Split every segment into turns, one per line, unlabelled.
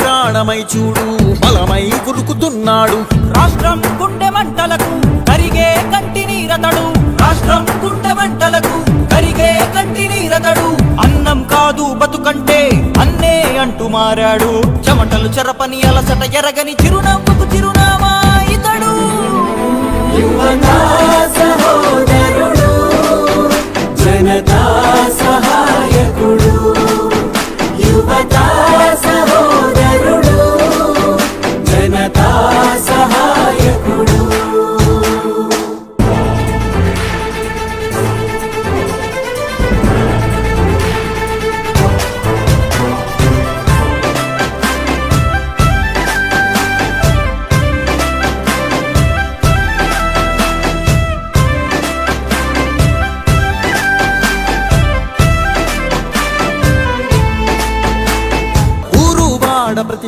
ప్రాణమై చూడు బలమై ఉరుకుతున్నాడు
రాష్ట్రం గుండె మంటలకు కరిగే కంటి నీరతడు. రాష్ట్రం గుండె మంటలకు కరిగే కంటి నీరతడు. అన్నం కాదు బతుకంటే అన్నే అంటూ మారాడు. చెమటలు చెరపని అలసట ఎరగని చిరునవ్వుకు చిరునామా ఇతడు.
యువతా సహోదరుడు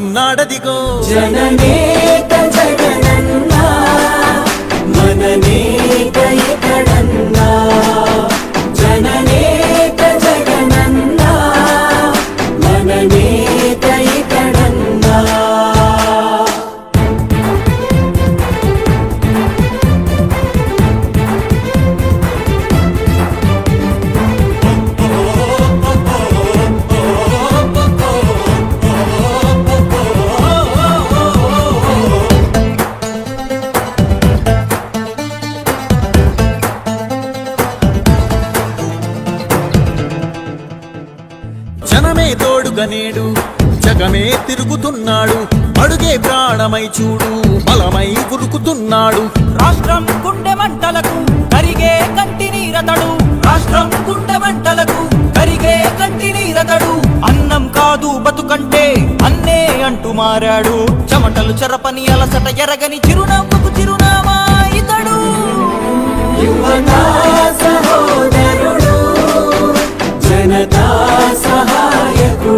తెరవక వస్తున్నాడదిగో
జననేక జగనన్నా మననేక ఇతడన్నా
నేడు జగమే తిరుగుతున్నాడు. అడుగే ప్రాణమై చూడు. బలమై ఉరుకుతున్నాడు.
రాష్ట్రం గుండె మంటలకు కరిగే కంటి నీరతడు. రాష్ట్రం గుండె మంటలకు కరిగే కంటి నీరతడు. అన్నం కాదు బతుకంటే అన్నే అంటూ మారాడు. చెమటలు చెరపని అలసట ఎరగని చిరునవ్వుకు చిరునామా ఇతడు.
యువతా సహోదరుడు జనతా సహ